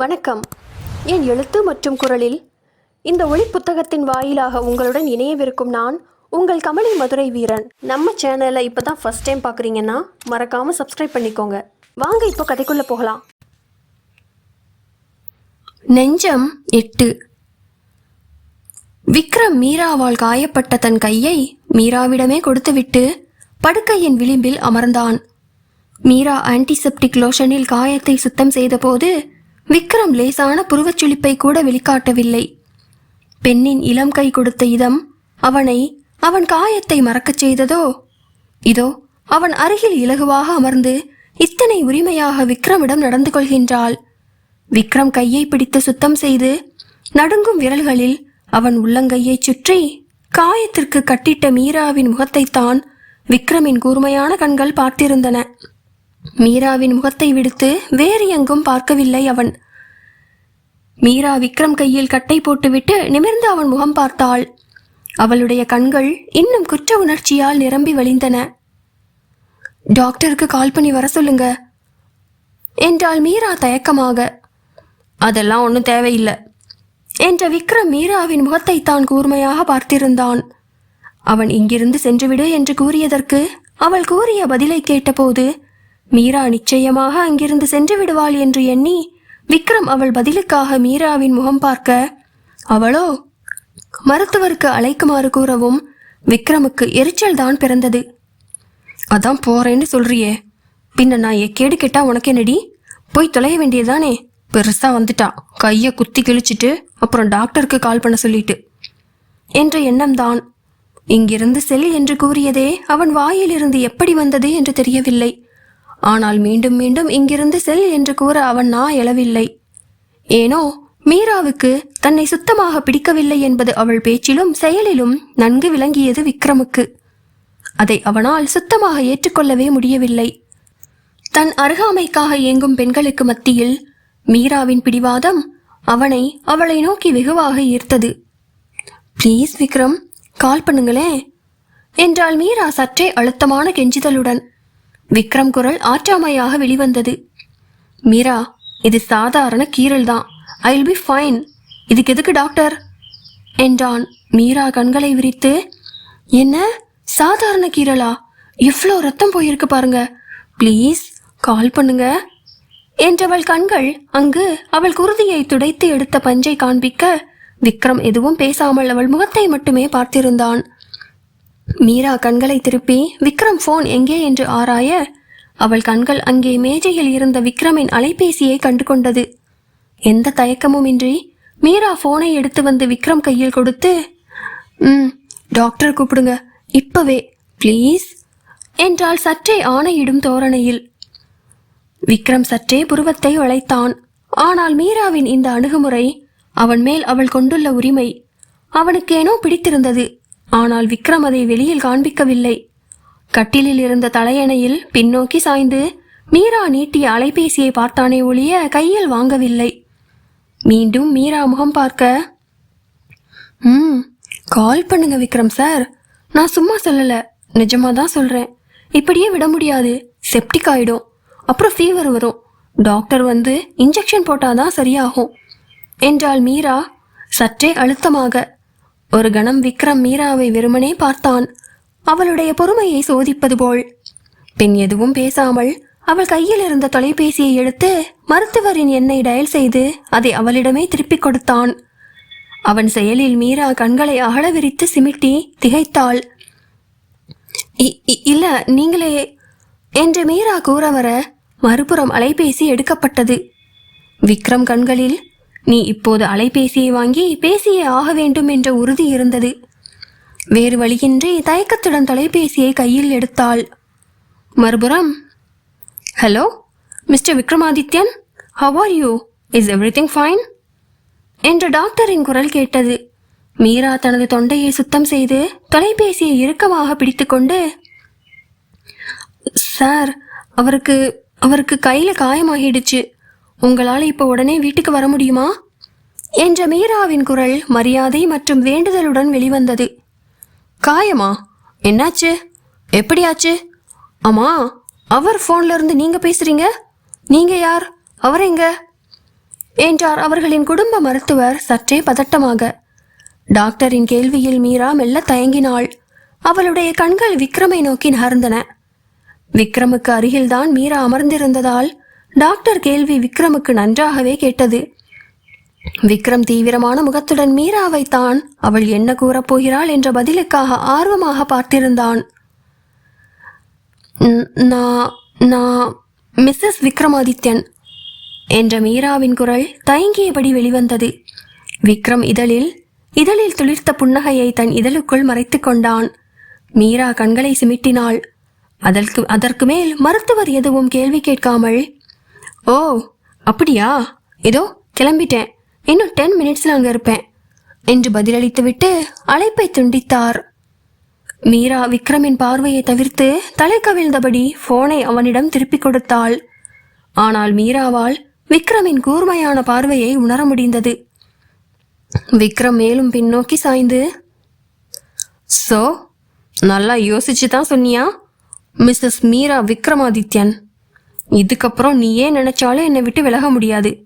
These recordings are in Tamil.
வணக்கம். என் எழுத்து மற்றும் குரலில் இந்த ஒளி புத்தகத்தின் வாயிலாக உங்களுடன் இணையவிருக்கும் நான் உங்கள் கமலி மதுரை வீரன். நம்ம சேனலை இப்போ தான் ஃபஸ்ட் டைம் பார்க்குறீங்கன்னா மறக்காமல் சப்ஸ்கிரைப் பண்ணிக்கோங்க. வாங்க இப்போ கதைக்குள்ளே போகலாம். நெஞ்சம் எட்டு. விக்ரம் மீராவால் காயப்பட்ட தன் கையை மீராவிடமே கொடுத்துவிட்டு படுக்கையின் விளிம்பில் அமர்ந்தான். மீரா ஆன்டிசெப்டிக் லோஷனில் காயத்தை சுத்தம் செய்தபோது விக்ரம் லேசான புருவச்சுளிப்பை கூட வெளிக்காட்டவில்லை. பெண்ணின் இளம் கை கொடுத்த இதம் அவனை அவன் காயத்தை மறக்கச் செய்ததோ? இதோ அவன் அருகில் இலகுவாக அமர்ந்து இத்தனை உரிமையாக விக்ரமிடம் நடந்து கொள்கின்றாள். விக்ரம் கையை பிடித்து சுத்தம் செய்து நடுங்கும் விரல்களில் அவன் உள்ளங்கையைச் சுற்றி காயத்திற்கு கட்டிட்ட மீராவின் முகத்தைத்தான் விக்ரமின் கூர்மையான கண்கள் பார்த்திருந்தன. மீராவின் முகத்தை விடுத்து வேறு எங்கும் பார்க்கவில்லை அவன். மீரா விக்ரம் கையில் கட்டை போட்டுவிட்டு நிமிர்ந்து அவன் முகம் பார்த்தாள். அவளுடைய கண்கள் இன்னும் குற்ற உணர்ச்சியால் நிரம்பி வழிந்தன. டாக்டருக்கு கால் பண்ணி வர சொல்லுங்க. என்றாள் மீரா தயக்கமாக. அதெல்லாம் ஒன்றும் தேவையில்லை என்ற விக்ரம் மீராவின் முகத்தை தான் கூர்மையாக பார்த்திருந்தான். அவன் இங்கிருந்து சென்றுவிடு என்று கூறியதற்கு அவள் கூறிய பதிலை கேட்டபோது மீரா நிச்சயமாக அங்கிருந்து சென்று விடுவாள் என்று எண்ணி விக்ரம் அவள் பதிலுக்காக மீராவின் முகம் பார்க்க அவளோ? மருத்துவருக்கு அழைக்குமாறு கூறவும் விக்ரமுக்கு எரிச்சல் தான் பிறந்தது. அதான் போறேன்னு சொல்றியே. பின்ன நான் எக்கேடு கேட்டா உனக்கு என்னடி? போய் தொலைய வேண்டியதானே பெருசா வந்துட்டா. கைய குத்தி கிழிச்சிட்டு அப்புறம் டாக்டருக்கு கால் பண்ண சொல்லிட்டு. என்ற எண்ணம்தான். இங்கிருந்து செல் என்று கூறியதே அவன் வாயிலிருந்து எப்படி வந்தது என்று தெரியவில்லை. ஆனால் மீண்டும் மீண்டும் இங்கிருந்து செல் என்று கூற அவன் நா எழவில்லை. ஏனோ மீராவுக்கு தன்னை சுத்தமாக பிடிக்கவில்லை என்பது அவள் பேச்சிலும் செயலிலும் நன்கு விளங்கியது விக்ரமுக்கு. அதை அவனால் சுத்தமாக ஏற்றுக்கொள்ளவே முடியவில்லை. தன் அருகாமைக்காக இயங்கும் பெண்களுக்கு மத்தியில் மீராவின் பிடிவாதம் அவனை அவளை நோக்கி வெகுவாக ஈர்த்தது. ப்ளீஸ் விக்ரம் கால் பண்ணுங்களேன் என்றாள் மீரா சற்றே அழுத்தமான கெஞ்சுதலுடன். விக்ரம் குரல் ஆற்றாமையாக வெளிவந்தது. மீரா இது சாதாரண கீறல் தான் ஐ வில் பி ஃபைன் இதுக்கு எதுக்கு டாக்டர்? என்றான் மீரா கண்களை விரித்து. என்ன? சாதாரண கீறலா? இவ்வளோ ரத்தம் போயிருக்கு பாருங்க. ப்ளீஸ் கால் பண்ணுங்க. என்றவள் கண்கள் அங்கு அவள் குருதியை துடைத்து எடுத்த பஞ்சை காண்பிக்க விக்ரம் எதுவும் பேசாமல் அவள் முகத்தை மட்டுமே பார்த்திருந்தான். மீரா கண்களை திருப்பி விக்ரம் போன் எங்கே? என்று ஆராய அவள் கண்கள் அங்கே மேஜையில் இருந்த விக்ரமின் அலைபேசியை கண்டு கொண்டது எந்த தயக்கமும் இன்றி மீரா போனை எடுத்து வந்து விக்ரம் கையில் கொடுத்து ம் டாக்டர் கூப்பிடுங்க இப்பவே ப்ளீஸ் என்றால் சற்றே ஆணையிடும் தோரணையில். விக்ரம் சற்றே புருவத்தை வளைத்தான். ஆனால் மீராவின் இந்த அணுகுமுறை அவன் மேல் அவள் கொண்டுள்ள உரிமை. அவனுக்கேனோ பிடித்திருந்தது. ஆனால் விக்ரம் அதை வெளியில் காண்பிக்கவில்லை. கட்டிலில் இருந்த தலையணையில் பின்னோக்கி சாய்ந்து மீரா நீட்டிய அலைபேசியை பார்த்தானே ஒழிய கையில் வாங்கவில்லை. மீண்டும் மீரா முகம் பார்க்க ம் கால் பண்ணுங்க விக்ரம் சார். நான் சும்மா சொல்லல. நிஜமாக தான் சொல்கிறேன் இப்படியே விட முடியாது. செப்டிக் ஆகிடும் அப்புறம் ஃபீவர் வரும். டாக்டர் வந்து இன்ஜெக்ஷன் போட்டாதான் சரியாகும். என்றால் மீரா சற்றே அழுத்தமாக. ஒரு கணம் விக்ரம் மீராவை வெறுமனே பார்த்தான். அவளுடைய பொறுமையை சோதிப்பது போல். பின் எதுவும் பேசாமல் அவள் கையில் இருந்த தொலைபேசியை எடுத்து மருத்துவரின் எண்ணை டயல் செய்து அதை அவளிடமே திருப்பிக் கொடுத்தான். அவன் செயலில் மீரா கண்களை அகல விரித்து சிமிட்டி திகைத்தாள். "இ- இ- இல்ல நீங்களே என்று மீரா கூற வர மறுபுறம் அலைபேசி எடுக்கப்பட்டது. விக்ரம் கண்களில் நீ இப்போது அலைபேசியை வாங்கி பேசியே ஆக வேண்டும் என்ற உறுதி இருந்தது. வேறு வழியின்றி தயக்கத்துடன் தொலைபேசியை கையில் எடுத்தாள். மறுபுறம் hello mister Vikramadithyan how are you is everything fine என்ற டாக்டரின் குரல் கேட்டது. மீரா தனது தொண்டையை சுத்தம் செய்து தொலைபேசியை இறுக்கமாக பிடித்துக்கொண்டு சார் அவருக்கு அவருக்கு கையில் காயமாகிடுச்சு. உங்களால் இப்போ உடனே வீட்டுக்கு வர முடியுமா? என்ற மீராவின் குரல் மரியாதை மற்றும் வேண்டுதலுடன் வெளிவந்தது. காயமா என்னாச்சு? எப்படியாச்சு? ஆமா அவர் ஃபோன்ல இருந்து நீங்க பேசுறீங்க? நீங்க யார்? அவர் எங்க? என்றார் அவர்களின் குடும்ப மருத்துவர் சற்றே பதட்டமாக. டாக்டரின் கேள்வியில் மீரா மெல்ல தயங்கினாள். அவளுடைய கண்கள் விக்ரமை நோக்கி நகர்ந்தன. விக்ரமுக்கு அருகில்தான் மீரா அமர்ந்திருந்ததால் டாக்டர் கேள்வி விக்ரமுக்கு நன்றாகவே கேட்டது. விக்ரம் தீவிரமான முகத்துடன் மீராவை தான் அவள் என்ன கூறப் போகிறாள் என்ற பதிலுக்காக ஆர்வமாக பார்த்திருந்தான். நான் நான் மிஸ்ஸஸ் விக்ரமாதித்யன் என்ற மீராவின் குரல் தயங்கியபடி வெளிவந்தது. விக்ரம் இதழில் இதழில் துளிர்த்த புன்னகையை தன் இதழுக்குள் மறைத்து கொண்டான். மீரா கண்களை சிமிட்டினாள். அதற்கு அதற்கு மேல் மருத்துவர் எதுவும் கேள்வி கேட்காமல் ஓ அப்படியா? ஏதோ கிளம்பிட்டேன். இன்னும் டென் மினிட்ஸில் அங்கே இருப்பேன். என்று பதிலளித்துவிட்டு அழைப்பை துண்டித்தார். மீரா விக்ரமின் பார்வையை தவிர்த்து தலை கவிழ்ந்தபடி போனை அவனிடம் திருப்பிக் கொடுத்தாள். ஆனால் மீராவால் விக்ரமின் கூர்மையான பார்வையை உணர முடிந்தது. விக்ரம் மேலும் பின்னோக்கி சாய்ந்து சோ நல்லா யோசிச்சு தான் சொன்னியா? மிஸ்ஸஸ் மீரா விக்ரமாதித்யன் இதுக்கப்புறம் நீ ஏன் நினைச்சாலும் என்னை விட்டு விலக முடியாது.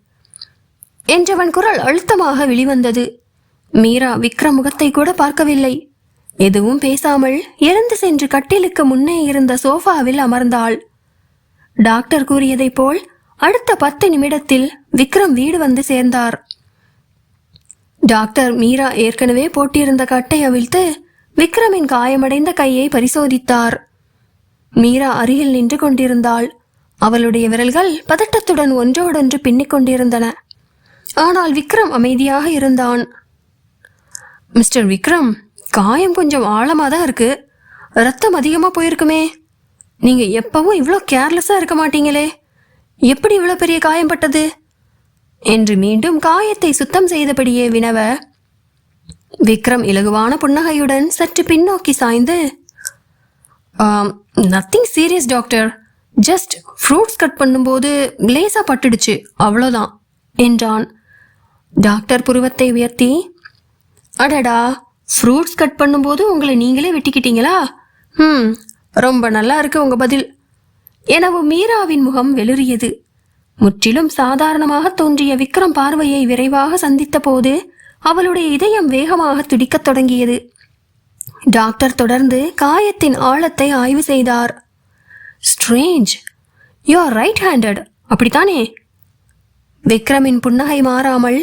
என்றவன் குரல் அழுத்தமாக வெளிவந்தது மீரா விக்ரம் முகத்தை கூட பார்க்கவில்லை. எதுவும் பேசாமல் எழுந்து சென்று கட்டிலுக்கு முன்னே இருந்த சோஃபாவில் அமர்ந்தாள். டாக்டர் கூறியதைப் போல் அடுத்த பத்து நிமிடத்தில் விக்ரம் வீடு வந்து சேர்ந்தார். டாக்டர் மீரா ஏற்கனவே போட்டியிருந்த கட்டை அவிழ்த்து விக்ரமின் காயமடைந்த கையை பரிசோதித்தார். மீரா அருகில் நின்று கொண்டிருந்தாள். அவளுடைய விரல்கள் பதட்டத்துடன் ஒன்றோடொன்று பின்னிக் கொண்டிருந்தன. ஆனால் விக்ரம் அமைதியாக இருந்தான். மிஸ்டர் விக்ரம் காயம் கொஞ்சம் ஆழமாக தான் இருக்கு. ரத்தம் அதிகமாக போயிருக்குமே. நீங்கள் எப்பவும் இவ்வளோ கேர்லெஸ்ஸாக இருக்க மாட்டீங்களே. எப்படி இவ்வளோ பெரிய காயம் பட்டது? என்று மீண்டும் காயத்தை சுத்தம் செய்தபடியே வினவ விக்ரம் இலகுவான புன்னகையுடன் சற்று பின்னோக்கி சாய்ந்து nothing serious doctor just fruits cut பண்ணும்போது லேசா பட்டுடுச்சு. அவ்வளோதான் என்றான். டாக்டர் புருவத்தை உயர்த்தி அடடா ஃப்ரூட்ஸ் கட் பண்ணும்போது உங்களை நீங்களே வெட்டிக்கிட்டீங்களா? ம் ரொம்ப நல்லா இருக்கு உங்க பதில் எனவும் மீராவின் முகம் வெளிறியது. முற்றிலும் சாதாரணமாக தோன்றிய விக்ரம் பார்வையை விரைவாக சந்தித்த போது அவளுடைய இதயம் வேகமாக துடிக்கத் தொடங்கியது. டாக்டர் தொடர்ந்து காயத்தின் ஆழத்தை ஆய்வு செய்தார். Strange you are right handed அப்படித்தானே? விக்ரமின் புன்னகை மாறாமல்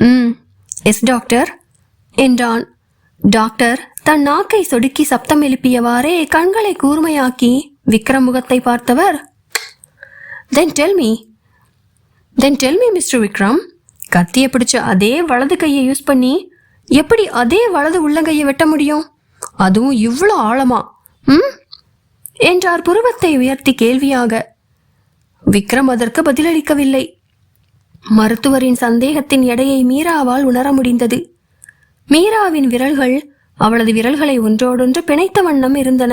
ம் எஸ் டாக்டர் என்றான். டாக்டர் தன் நாக்கை சொடுக்கி சப்தம் எழுப்பியவாறே கண்களை கூர்மையாக்கி விக்ரம் முகத்தை பார்த்தவர் then tell me then tell me mister Vikram கத்தியை பிடிச்ச அதே வலது கையை யூஸ் பண்ணி எப்படி அதே வலது உள்ளங்கையை வெட்ட முடியும்? அதுவும் இவ்வளோ ஆழமா ம்? என்றார் புருவத்தை உயர்த்தி கேள்வியாக. விக்ரம் அதற்கு பதிலளிக்கவில்லை. மருத்துவரின் சந்தேகத்தின் எடையை மீராவால் உணர முடிந்தது. மீராவின் விரல்கள் அவளது விரல்களை ஒன்றோடொன்று பிணைத்த வண்ணம் இருந்தன.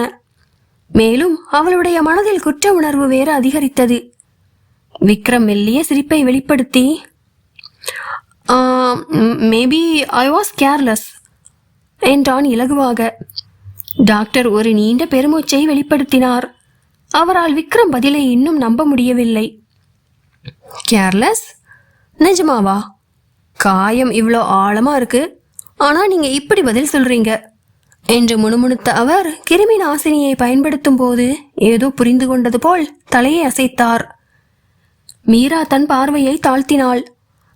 மேலும் அவளுடைய மனதில் குற்ற உணர்வு வேறு அதிகரித்தது. விக்ரம் மெல்லிய சிரிப்பை வெளிப்படுத்தி மேபி ஐ வாஸ் கேர்லெஸ் என்றான் இலகுவாக. டாக்டர் ஒரு நீண்ட பெருமூச்சை வெளிப்படுத்தினார். அவரால் விக்ரம் பதிலை இன்னும் நம்ப முடியவில்லை. கேர்லெஸ்? நிஜமாவா? காயம் இவ்வளோ ஆழமா இருக்கு. ஆனா நீங்க இப்படி பதில் சொல்றீங்க. என்று முணுமுணுத்த அவர் கிருமி நாசினியை பயன்படுத்தும் போது ஏதோ புரிந்து கொண்டது போல் தலையை அசைத்தார். மீரா தன் பார்வையை தாழ்த்தினாள்.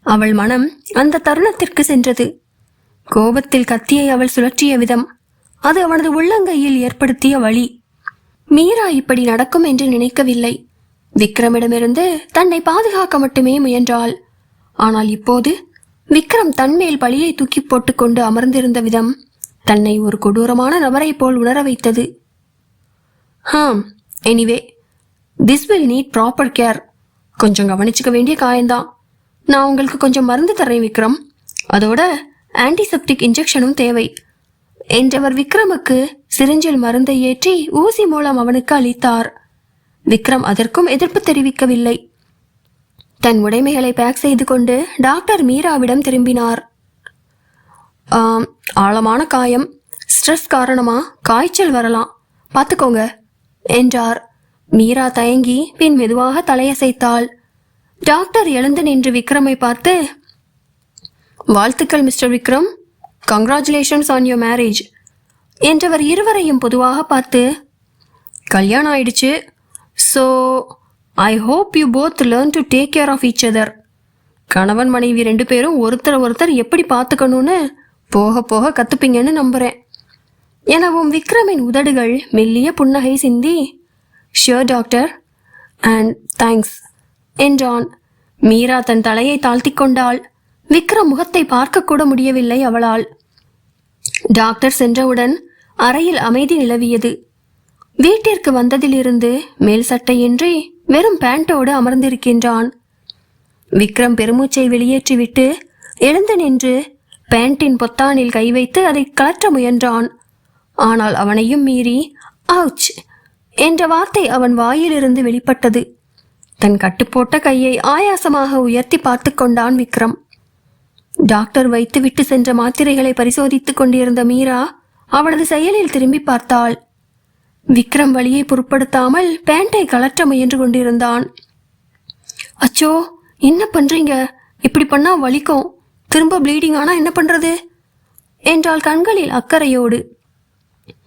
அவள் மனம் அந்த தருணத்திற்கு சென்றது. கோபத்தில் கத்தியை அவள் சுழற்றிய விதம். அது அவனது உள்ளங்கையில் ஏற்படுத்திய வழி. மீரா இப்படி நடக்கும் என்று நினைக்கவில்லை. விக்ரமிடமிருந்து தன்னை பாதுகாக்க மட்டுமே முயன்றாள். ஆனால் இப்போது விக்ரம் தன்மேல் பழியை தூக்கி போட்டுக்கொண்டு அமர்ந்திருந்த விதம் தன்னை ஒரு கொடூரமான நபரைப் போல் உணர வைத்தது. ஹாம் anyway this will need proper care கொஞ்சம் கவனிச்சுக்க வேண்டிய காயம்தான். நான் உங்களுக்கு கொஞ்சம் மருந்து தரேன் விக்ரம். அதோட ஆன்டிசெப்டிக் இன்ஜெக்ஷனும் தேவை. என்றவர் விக்ரமுக்கு சிரிஞ்சில் மருந்தை ஏற்றி ஊசி மூலம் அவனுக்கு அளித்தார். விக்ரம் அதற்கும் எதிர்ப்பு தெரிவிக்கவில்லை. தன் உடைமைகளை பேக் செய்து கொண்டு டாக்டர் மீராவிடம் திரும்பினார். ஆழமான காயம். ஸ்ட்ரெஸ் காரணமா? காய்ச்சல் வரலாம். பார்த்துக்கோங்க என்றார். மீரா தயங்கி பின் மெதுவாக தலையசைத்தாள். டாக்டர் எழுந்து நின்று விக்ரமை பார்த்து வாழ்த்துக்கள் mister Vikram. Congratulations on your marriage என்றவர் இருவரையும் பொதுவாக பார்த்து கல்யாணம் ஆயிடுச்சு. So I hope you both learn to take care of each other கணவன் மனைவி ரெண்டு பேரும் ஒருத்தர் ஒருத்தர் எப்படி பார்த்துக்கணும்னு போக போக கற்றுப்பீங்கன்னு நம்புகிறேன் எனவும் விக்ரமின் உதடுகள் மெல்லிய புன்னகை சிந்தி ஷியோர் டாக்டர் அண்ட் தேங்க்ஸ் என்றான். மீரா தன் தலையை தாழ்த்தி கொண்டாள். விக்ரம் முகத்தை பார்க்கக்கூட முடியவில்லை அவளால். டாக்டர் சென்றவுடன் அறையில் அமைதி நிலவியது. வீட்டிற்கு வந்ததிலிருந்து மேல் சட்டையின்றி வெறும் பேண்டோடு அமர்ந்திருக்கின்றான். விக்ரம் பெருமூச்சை வெளியேற்றிவிட்டு எழுந்து நின்று பேண்டின் பொத்தானில் கை வைத்து அதை கலற்ற முயன்றான். ஆனால் அவனையும் மீறி அவுச்! என்ற வார்த்தை அவன் வாயிலிருந்து வெளிப்பட்டது. தன் கட்டுப்போட்ட கையை ஆயாசமாக உயர்த்தி பார்த்து கொண்டான் விக்ரம் டாக்டர் வைத்துவிட்டு சென்ற மாத்திரைகளை பரிசோதித்துக் கொண்டிருந்த மீரா அவனது செயலில் திரும்பி பார்த்தாள். விக்ரம் வழியை பொருட்படுத்தாமல் பேண்டை கலற்ற முயன்று கொண்டிருந்தான். அச்சோ என்ன பண்றீங்க? இப்படி பண்ணா வலிக்கும். திரும்ப ப்ளீடிங் ஆனா என்ன பண்றது? என்றாள் கண்களில் அக்கறையோடு.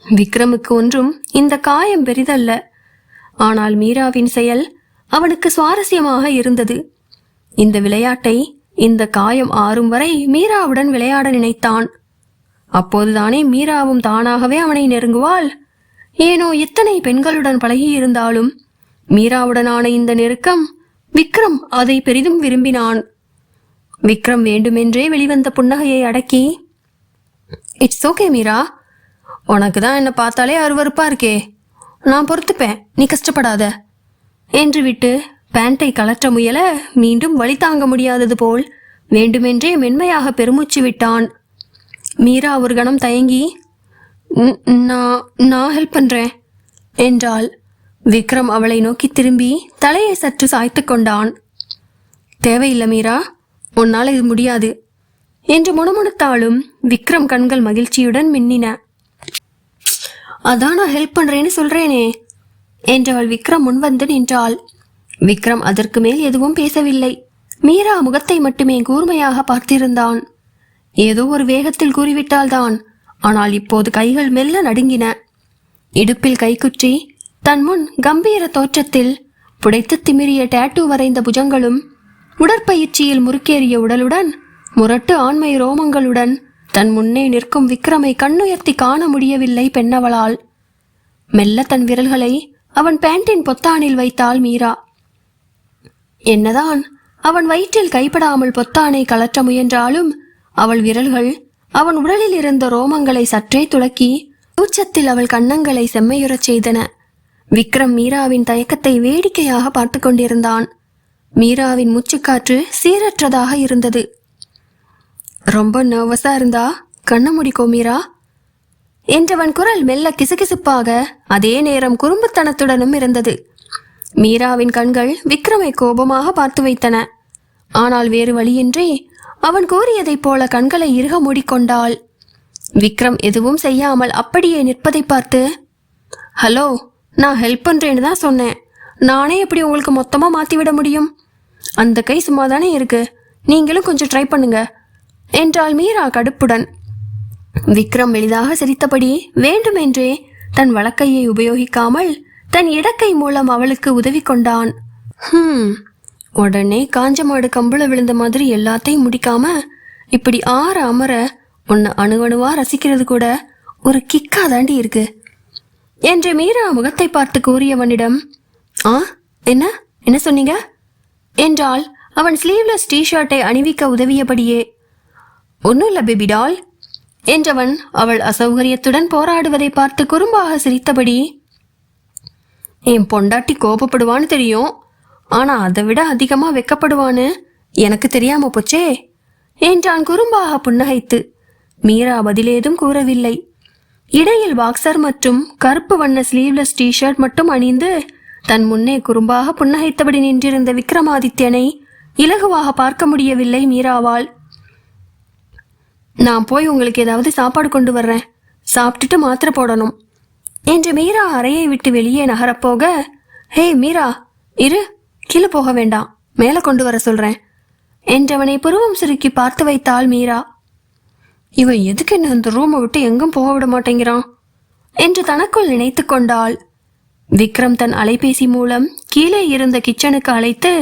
விக்ரமுக்கு ஒன்றும் இந்த காயம் பெரிதல்ல. ஆனால் மீராவின் செயல் அவனுக்கு சுவாரஸ்யமாக இருந்தது. இந்த விளையாட்டை இந்த காயம் ஆறும் வரை மீராவுடன் விளையாட நினைத்தான். அப்போதுதானே மீராவும் தானாகவே அவனை நெருங்குவாள். ஏனோ எத்தனை பெண்களுடன் பழகியிருந்தாலும் மீராவுடனான இந்த நெருக்கம் விக்ரம் அதை பெரிதும் விரும்பினான். விக்ரம் வேண்டுமென்றே வெளிவந்த புன்னகையை அடக்கி இட்ஸ் ஓகே மீரா. உனக்கு தான் என்னை பார்த்தாலே அருவறுப்பா இருக்கே. நான் பொறுத்துப்பேன். நீ கஷ்டப்படாத. என்று விட்டு பேண்டை கலற்ற முயல மீண்டும் வழி தாங்க முடியாதது போல் வேண்டுமென்றே மென்மையாக பெருமூச்சு விட்டான். மீரா ஒரு கணம் தயங்கி நான் நான் ஹெல்ப் பண்றேன் என்றாள். விக்ரம் அவளை நோக்கி திரும்பி தலையை சற்று சாய்த்து கொண்டான். தேவையில்லை மீரா உன்னால் இது முடியாது என்று முணுமுணுத்தாலும் விக்ரம் கண்கள் மகிழ்ச்சியுடன் மின்னின. அதான் நான் ஹெல்ப் பண்றேன்னு சொல்றேனே என்றவள் விக்ரம் முன்வந்து நின்றாள். விக்ரம் அதற்கு மேல் எதுவும் பேசவில்லை. மீரா முகத்தை மட்டுமே கூர்மையாக பார்த்திருந்தான். ஏதோ ஒரு வேகத்தில் கூறிவிட்டால்தான். ஆனால் இப்போது கைகள் மெல்ல நடுங்கின. இடுப்பில் கைக்குற்றி தன் முன் கம்பீர தோற்றத்தில் புடைத்து திமிரிய டேட்டூ வரைந்த புஜங்களும் உடற்பயிற்சியில் முறுக்கேறிய உடலுடன் முரட்டு ஆண்மை ரோமங்களுடன் தன் முன்னே நிற்கும் விக்ரமை கண்ணுயர்த்தி காண முடியவில்லை பெண்ணவளால். மெல்ல தன் விரல்களை அவன் பேண்டின் பொத்தானில் வைத்தாள் மீரா. என்னதான் அவன் வயிற்றில் கைப்படாமல் பொத்தானை கலற்ற முயன்றாலும் அவள் விரல்கள் அவன் உடலில் இருந்த ரோமங்களை சற்றே துளக்கி தூச்சத்தில் அவள் கன்னங்களை செம்மையுறச் செய்தன. விக்ரம் மீராவின் தயக்கத்தை வேடிக்கையாக பார்த்து கொண்டிருந்தான். மீராவின் மூச்சுக்காற்று சீரற்றதாக இருந்தது. ரொம்ப நர்வஸா இருந்தா கண்ண முடிக்கோ மீரா என்றவன் குரல் மெல்ல கிசுகிசுப்பாக அதே நேரம் குறும்புத்தனத்துடனும் இருந்தது. மீராவின் கண்கள் விக்ரமை கோபமாக பார்த்து வைத்தன. ஆனால் வேறு வழியின்றி அவன் கூறியதைப் போல கண்களை இறுக மூடிக்கொண்டாள். விக்ரம் எதுவும் செய்யாமல் அப்படியே நிற்பதை பார்த்து ஹலோ நான் ஹெல்ப் பண்றேன்னு தான் சொன்னேன். நானே எப்படி உங்களுக்கு மொத்தமாக மாற்றிவிட விட முடியும்? அந்த கை சும்மா தானே இருக்கு. நீங்களும் கொஞ்சம் ட்ரை பண்ணுங்க என்றாள் மீரா கடுப்புடன். விக்ரம் எளிதாக சிரித்தபடி வேண்டுமென்றே தன் வழக்கையை உபயோகிக்காமல் தன் இடக்கை மூலம் அவளுக்கு உதவி கொண்டான். ஹம். உடனே காஞ்ச மாடு கம்பள விழுந்த மாதிரி எல்லாத்தையும் முடிக்காம இப்படி ஆற அமர உன்னை அணுவணுவா ரசிக்கிறது கூட ஒரு கிக்கா தாண்டி இருக்கு. என்று மீரா முகத்தை பார்த்து கூறியவனிடம் ஆ என்ன? என்ன சொன்னீங்க? என்றால் அவன் ஸ்லீவ்லெஸ் டிஷர்ட்டை அணிவிக்க உதவியபடியே ஒன்றும் இல்லை பேபி டால் என்றவன் அவள் அசௌகரியத்துடன் போராடுவதை பார்த்து குறும்பாக சிரித்தபடி என் பொண்டாட்டி கோபப்படுவான்னு தெரியும். ஆனா அதை விட அதிகமா வெக்கப்படுவான்னு எனக்கு தெரியாம போச்சே. என்றான் குறும்பாக புன்னகைத்து. மீரா பதிலேதும் கூறவில்லை. இடையில் பாக்ஸர் மற்றும் கருப்பு வண்ண ஸ்லீவ்லெஸ் டிஷர்ட் மட்டும் அணிந்து தன் முன்னே குறும்பாக புன்னகைத்தபடி நின்றிருந்த விக்ரமாதித்யனை இலகுவாக பார்க்க முடியவில்லை மீராவால். நான் போய் உங்களுக்கு ஏதாவது சாப்பாடு கொண்டு வர்றேன். சாப்பிட்டுட்டு மாத்திரை போடணும். என்று மீரா அறையை விட்டு வெளியே நகரப்போக ஹே மீரா இரு கீழே போக வேண்டாம் மேலே கொண்டு வர சொல்றேன் என்றவனை புருவம் சுருக்கி பார்த்து வைத்தாள் மீரா. இவன் எதுக்கு என்ன இந்த ரூமை விட்டு எங்கும் போக விட மாட்டேங்கிறான்? என்று தனக்குள் நினைத்து கொண்டாள். விக்ரம் தன் அலைபேசி மூலம் கீழே இருந்த கிச்சனுக்கு அழைத்து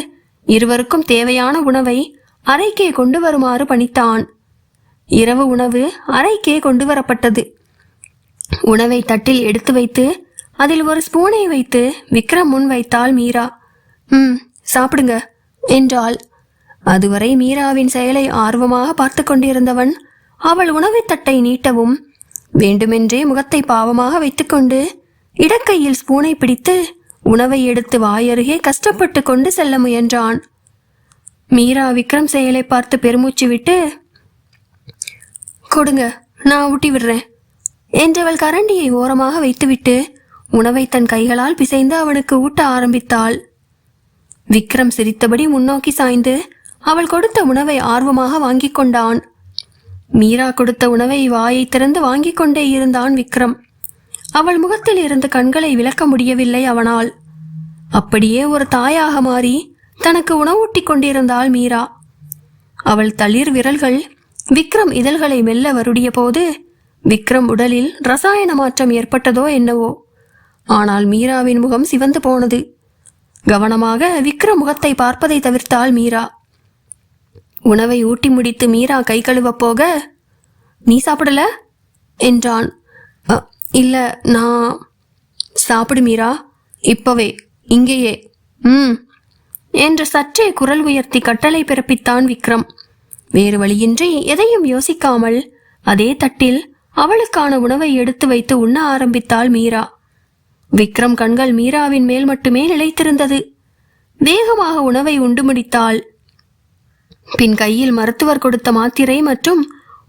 இருவருக்கும் தேவையான உணவை அறைக்கே கொண்டு வருமாறு பணித்தான். இரவு உணவு அறைக்கே கொண்டு வரப்பட்டது. உணவை தட்டில் எடுத்து வைத்து அதில் ஒரு ஸ்பூனை வைத்து விக்ரம் முன் வைத்தாள் மீரா. ம் சாப்பிடுங்க என்றாள். அதுவரை மீராவின் செயலை ஆர்வமாக பார்த்து கொண்டிருந்தவன் அவள் உணவை தட்டை நீட்டவும் வேண்டுமென்றே முகத்தை பாவமாக வைத்துக்கொண்டு இடக்கையில் ஸ்பூனை பிடித்து உணவை எடுத்து வாயருகே கஷ்டப்பட்டு கொண்டு செல்ல முயன்றான். மீரா விக்ரம் செயலை பார்த்து பெருமூச்சு விட்டு கொடுங்க நான் ஊட்டி விடுறேன். என்றவள் கரண்டியை ஓரமாக வைத்துவிட்டு உணவை தன் கைகளால் பிசைந்து அவனுக்கு ஊட்ட ஆரம்பித்தாள். விக்ரம் சிரித்தபடி முன்னோக்கி சாய்ந்து அவள் கொடுத்த உணவை ஆர்வமாக வாங்கிக் கொண்டான். மீரா கொடுத்த உணவை வாயை திறந்து வாங்கிக் கொண்டே இருந்தான் விக்ரம். அவள் முகத்தில் இருந்து கண்களை விளக்க முடியவில்லை அவனால். அப்படியே ஒரு தாயாக மாறி தனக்கு உணவூட்டி கொண்டிருந்தாள் மீரா. அவள் தளிர் விரல்கள் விக்ரம் இதழ்களை மெல்ல வருடிய போது விக்ரம் உடலில் ரசாயன மாற்றம் ஏற்பட்டதோ என்னவோ? ஆனால் மீராவின் முகம் சிவந்து போனது. கவனமாக விக்ரம் முகத்தை பார்ப்பதை தவிர்த்தாள் மீரா. உணவை ஊட்டி முடித்து மீரா கை கழுவப் போக நீ சாப்பிடல? என்றான். இல்லை இல்ல நான் சாப்பிடு மீரா இப்பவே இங்கேயே. ம். என்று சற்றே குரல் உயர்த்தி கட்டளை பிறப்பித்தான் விக்ரம். வேறு வழியின்றி எதையும் யோசிக்காமல் அதே தட்டில் அவளுக்கான உணவை எடுத்து வைத்து உண்ண ஆரம்பித்தாள் மீரா. விக்ரம் கண்கள் மீராவின் மேல் மட்டுமே நிலைத்திருந்தது. வேகமாக உணவை உண்டு முடித்தாள். பின் கையில் மருத்துவர் கொடுத்த மாத்திரை மற்றும்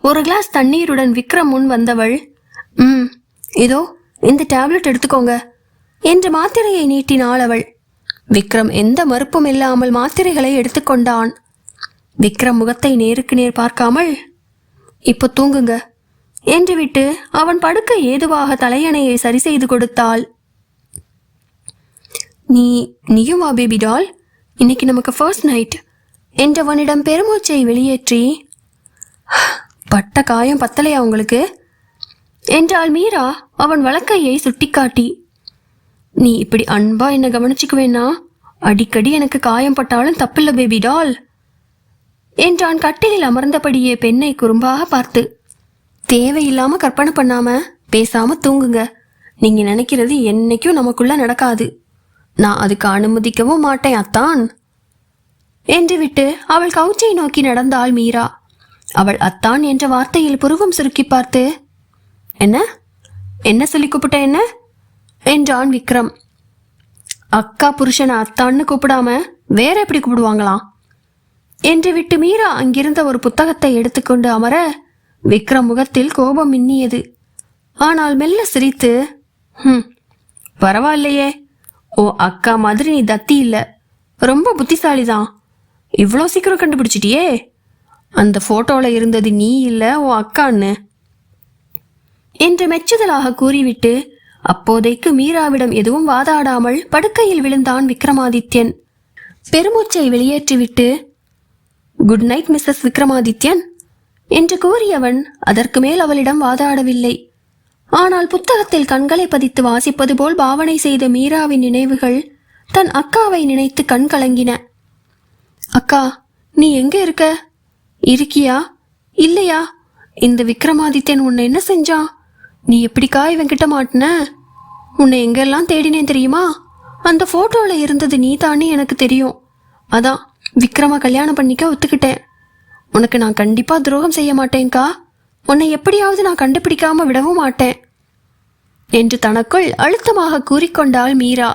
ஒரு கிளாஸ் தண்ணீருடன் விக்ரம் முன் வந்தவள் ம் இதோ இந்த டேப்லெட் எடுத்துக்கோங்க என்று மாத்திரையை நீட்டினாள் அவள். விக்ரம் எந்த மறுப்பும் இல்லாமல் மாத்திரைகளை எடுத்துக்கொண்டான். விக்ரம் முகத்தை நேருக்கு நேர் பார்க்காமல் இப்போ தூங்குங்க என்றுவிட்டு அவன் படுக்க ஏதுவாக தலையணையை சரி செய்து கொடுத்தாள். நீ நீயும் வா பேபி டால். இன்னைக்கு நமக்கு ஃபர்ஸ்ட் நைட் என்றவனிடம் பெருமூச்சை வெளியேற்றி பட்ட காயம் பத்தலையா உங்களுக்கு? என்றாள் மீரா அவன் வழக்கையை சுட்டிக்காட்டி. நீ இப்படி அன்பா என்ன கவனிச்சுக்குவேனா அடிக்கடி எனக்கு காயம் பட்டாலும் தப்பில்ல பேபி டால். என்றான் கட்டிலில் அமர்ந்தபடியே பெண்ணை குறும்பாக பார்த்து. தேவையில்லாம கற்பனை பண்ணாம பேசாம தூங்குங்க. நீங்க நினைக்கிறது என்னைக்கும் நமக்குள்ள நடக்காது. நான் அதுக்கு அனுமதிக்கவும் மாட்டேன் அத்தான். என்று விட்டு அவள் கவுச்சை நோக்கி நடந்தாள் மீரா. அவள் அத்தான் என்ற வார்த்தையில் புருவம் சுருக்கி பார்த்து என்ன? என்ன சொல்லி கூப்பிட்ட என்ன? என்றான் விக்ரம். அக்கா புருஷனை அத்தான்னு கூப்பிடாம வேற எப்படி கூப்பிடுவாங்களாம்? என்று விட்டு மீரா அங்கிருந்த ஒரு புத்தகத்தை எடுத்துக்கொண்டு அமர விக்ரம் முகத்தில் கோபம் மின்னியது ஆனால் மெல்ல சிரித்து "ஹம், பரவாயில்லையே. ஓ அக்கா மாதிரி நீ தத்தி இல்ல. ரொம்ப புத்திசாலிதான். இவ்வளோ சீக்கிரம் கண்டுபிடிச்சிட்டியே. அந்த போட்டோல இருந்தது நீ இல்ல ஓ அக்கான்னு. என்று மெச்சுதலாக கூறிவிட்டு அப்போதைக்கு மீராவிடம் எதுவும் வாதாடாமல் படுக்கையில் விழுந்தான் விக்ரமாதித்யன். பெருமூச்சை வெளியேற்றிவிட்டு குட் நைட் மிஸ்ஸஸ் விக்ரமாதித்யன். என்று கூறியவன் அதற்கு மேல் அவளிடம் வாதாடவில்லை. ஆனால் புத்தகத்தில் கண்களை பதித்து வாசிப்பது போல் பாவனை செய்த மீராவின் நினைவுகள் தன் அக்காவை நினைத்து கண் கலங்கின. அக்கா நீ எங்க இருக்க? இருக்கியா? இல்லையா? இந்த விக்ரமாதித்யன் உன்னை என்ன செஞ்சான் நீ எப்படிக்கா இவன்கிட்ட மாட்டின? உன்னை எங்கெல்லாம் தேடினேன் தெரியுமா? அந்த ஃபோட்டோவில் இருந்தது நீ தானே எனக்கு தெரியும். அதான் விக்ரம கல்யாணம் பண்ணிக்க ஒத்துக்கிட்டேன். உனக்கு நான் கண்டிப்பா துரோகம் செய்ய மாட்டேன்க்கா உன்னை எப்படியாவது நான் கண்டுபிடிக்காம விடவும் மாட்டேன். என்று தனக்குள் அழுத்தமாக கூறிக்கொண்டாள் மீரா.